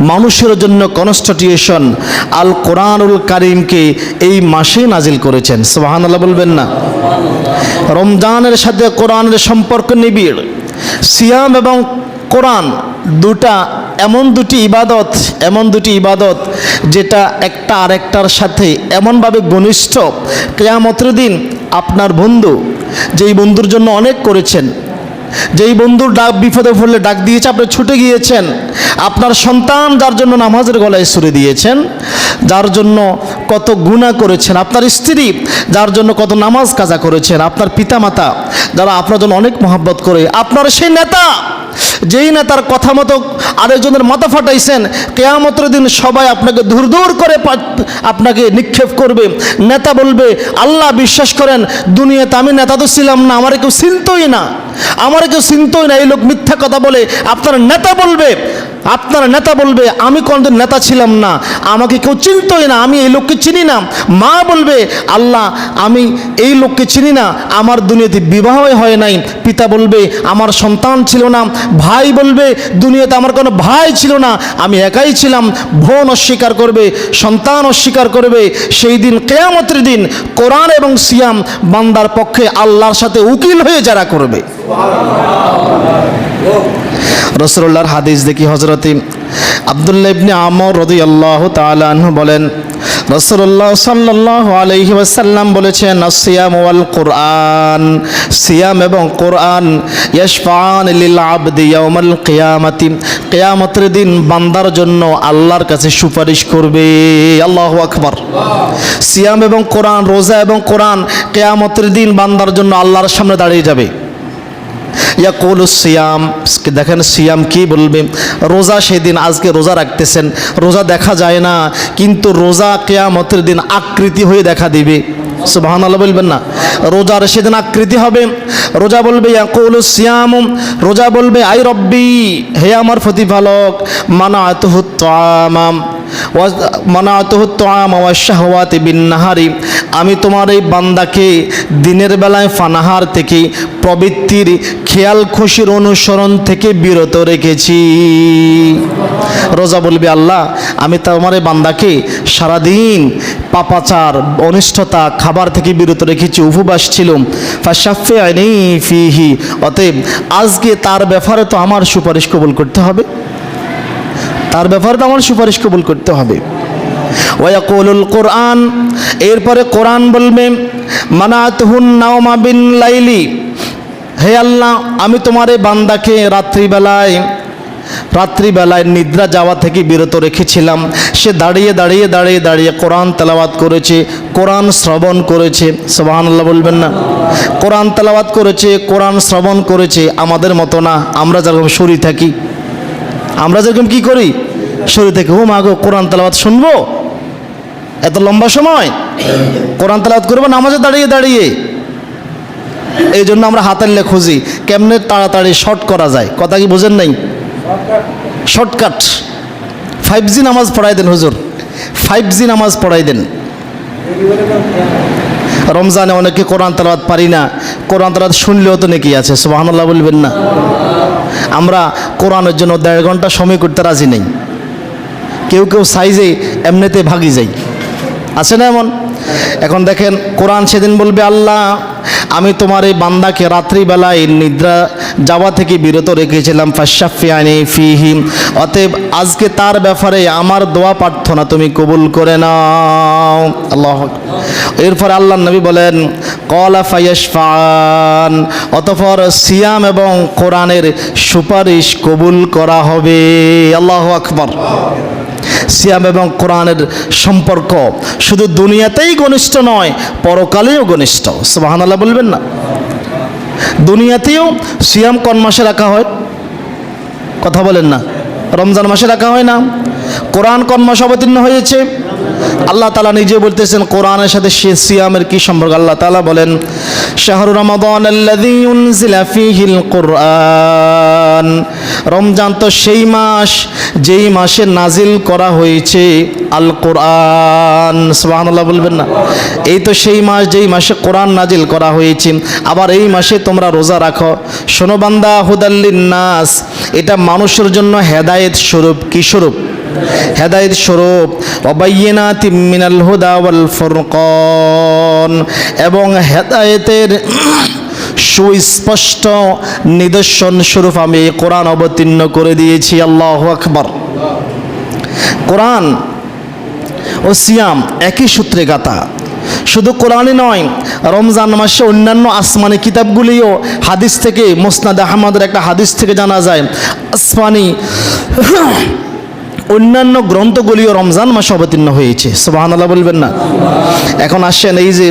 মানুষের জন্য কনস্টিটিউশন আল কোরআনুল কারিমকে এই মাসে নাজিল করেছেন। সোহান আল্লাহ বলবেন না। রমজানের সাথে কোরআনের সম্পর্ক নিবিড়। সিয়াম এবং কোরআন দুটা, এমন দুটি ইবাদত, এমন দুটি ইবাদত যেটা একটা আরেকটার সাথে এমনভাবে ঘনিষ্ঠ। কেয়ামতের দিন আপনার বন্ধু যেই বন্ধুর জন্য অনেক করেছেন যেই বন্ধুর ডাক বিপদে পড়লে ডাক দিয়েছে, আপনি ছুটে গিয়েছেন। আপনার সন্তান যার জন্য নামাজের গলায় সুরে দিয়েছেন, যার জন্য কত গুণা করেছেন। আপনার স্ত্রী যার জন্য কত নামাজ কাজা করেছেন। আপনার পিতামাতা যারা আপনার জন্য অনেক মহাব্বত করে। আপনার সেই নেতা, যেই নেতার কথা মতো আরেকজনের মাথা ফাটাইছেন, কেয়ামতের দিন সবাই আপনাকে দূর দূর করে আপনাকে নিক্ষেপ করবে। নেতা বলবে, আল্লাহ বিশ্বাস করেন, দুনিয়াতে আমি নেতা তো ছিলাম না, আমার কেউ চিনতই না। আমার কেউ চিন্তই না, এই লোক মিথ্যা কথা বলে। আপনার নেতা বলবে, আপনার নেতা বলবে, আমি কোনদিন নেতা ছিলাম না। আমাকে কেউ চিনতই না, আমি এই লোককে চিনি না। মা বলবে, আল্লাহ, আমি এই লোককে চিনি না, আমার দুনিয়াতে বিবাহই হয় নাই। পিতা বলবে, আমার সন্তান ছিল না। ভাই বলবে, দুনিয়াতে আমার কোনো ভাই ছিল না। আমি একাই ছিলাম। বোন অস্বীকার করবে, সন্তান অস্বীকার করবে। সেই দিন, কেয়ামতের দিন, কোরআন এবং সিয়াম বান্দার পক্ষে আল্লাহর সাথে উকিল হয়ে যারা করবে। রসুল্লাহর হাদিস দেখি হজরতে আবদুল্লাহ ইবনে আমর রদি আল্লাহ বলেন, রসুল্লাহ সাল্লাহ আলহি ওয়াসাল্লাম বলেছেন, সিয়াম ওয়াল কোরআন, সিয়াম এবং কোরআন ইয়াশফান লিল আবদি ইয়াউমাল কিয়ামাতি, কিয়ামতের দিন বান্দার জন্য আল্লাহর কাছে সুপারিশ করবে। আল্লাহ আকবার। সিয়াম এবং কোরআন, রোজা এবং কোরআন কিয়ামতের দিন বান্দার জন্য আল্লাহর সামনে দাঁড়িয়ে যাবে। ইয়াকুল সিয়াম, দেখেন সিয়াম কি বলবে? রোজা সেদিন, আজকে রোজা রাখতেছেন, রোজা দেখা যায় না, কিন্তু রোজা কেয়ামতের দিন আকৃতি হয়ে দেখা দিবে। সুবাহান আল্লাহ বলবেন না? রোজার সেদিন আকৃতি হবে। রোজা বলবে, ইয়াকুল সিয়াম, রোজা বলবে, আই রব্বি, হে আমার প্রতিপালক মানা নাহারি, আমি তোমার এই বান্দাকে দিনের বেলায় ফানাহার থেকে প্রবৃত্তির খেয়াল খুশির অনুসরণ থেকে বিরত রেখেছি। রোজা বলবে, আল্লাহ, আমি তোমার বান্দাকে সারাদিন পাপাচার, অনিষ্টতা, খাবার থেকে বিরত রেখেছি, উপবাস ছিল ফাশাফে আইনি ফিহি। অতএব, আজকে তার ব্যাপারে তো আমার সুপারিশ কবুল করতে হবে। তার ব্যাপারে তো আমার সুপারিশ কবুল করতে হবে। ওয়াকুলুল কোরআন, এরপরে কোরআন বলবে, মানাতহুন নাওমা বিন লাইলি। হে আল্লাহ, আমি তোমার এই বান্দাকে রাত্রিবেলায় রাত্রিবেলায় নিদ্রা যাওয়া থেকে বিরত রেখেছিলাম। সে দাঁড়িয়ে দাঁড়িয়ে দাঁড়িয়ে দাঁড়িয়ে কোরআন তেলাওয়াত করেছে, কোরআন শ্রবণ করেছে। সুবহানাল্লাহ বলবেন না? কোরআন তেলাওয়াত করেছে, কোরআন শ্রবণ করেছে, আমাদের মতো না। আমরা যেরকম সরি থাকি, আমরা যেরকম কি করি? শরীর থেকে ও মাগো কোরআন তালাবাত শুনব? এত লম্বা সময়? কোরআন তালাবাত করব, নামাজে দাঁড়িয়ে দাঁড়িয়ে। এই জন্য আমরা হাতাল্লে খুঁজি, কেমনে তাড়াতাড়ি শর্ট করা যায়? কথা কি বোঝেন নাই? শর্টকাট ফাইভ জি নামাজ পড়াই দেন, হুজুর। ফাইভ জি নামাজ পড়াই দেন। রমজানে অনেকে কোরআন তালাবাত পারি না। কোরআন তালাবাত শুনলেও তো নাকি আছে, সুবহানাল্লাহ বলবেন না। আমরা কোরআনের জন্য দেড় ঘণ্টা সময় করতে রাজি নেই। কেউ কেউ সাইজে এমনিতে ভাগি যাই আছে না এমন? এখন দেখেন কোরআন সেদিন বলবে, আল্লাহ, আমি তোমার এই বান্দাকে রাত্রিবেলায় নিদ্রা যাওয়া থেকে বিরত রেখেছিলাম, ফাশাফিয়ানি ফিহিম। অতএব আজকে তার ব্যাপারে আমার দোয়া প্রার্থনা তুমি কবুল করে নাও। আল্লাহ এরপর আল্লাহ নবী বলেন, কলা ফায়াসফান অতঃপর সিয়াম এবং কোরআনের সুপারিশ কবুল করা হবে। আল্লাহ আকবর। সিয়াম এবং কোরআনের সম্পর্ক। শুধু দুনিয়াতেই ঘনিষ্ঠ নয়, পরকালেও ঘনিষ্ঠ। সুবাহান আল্লাহ বলবেন না? দুনিয়াতেও সিয়াম কোন মাসে রাখা হয়? কথা বলেন না। রমজান মাসে রাখা হয় না? কোরআন কোন মাসে অবতীর্ণ হয়েছে? আল্লাহ তালা নিজে বলতেছেন, কোরআনের সাথে সে সিয়ামের কি সম্পর্ক? আল্লাহ তালা বলেন শাহরু রমাদান কোরআন। রমজান তো সেই মাস, যেই মাসে নাজিল করা হয়েছে আল কোরআন। সুবহানাল্লাহ বলবেন না? এই তো সেই মাস, যেই মাসে কোরআন নাজিল করা হয়েছে, আবার এই মাসে তোমরা রোজা রাখো। শোনো বান্দা হুদাল্লিন নাস এটা মানুষের জন্য হেদায়েত স্বরূপ। কি স্বরূপ? হেদায়েত স্বরূপ অবাইনাতি মিনাল হুদা ওয়াল ফুরকান, এবং হেদায়েতের সুস্পষ্ট নিদর্শন স্বরূপ আমি কোরআন অবতীর্ণ করে দিয়েছি, আল্লাহ আকবর। কোরআন ও সিয়াম একই সূত্রে গাথা। শুধু কোরআনই নয়, রমজান মাসে অন্যান্য আসমানি কিতাবগুলিও হাদিস থেকে, মোসনাদ আহমদের একটা হাদিস থেকে জানা যায়, আসমানি অন্যান্য গ্রন্থগুলিও রমজান মাসে অবতীর্ণ হয়েছে। সুবাহ বলবেন না? এখন আসেন এই যে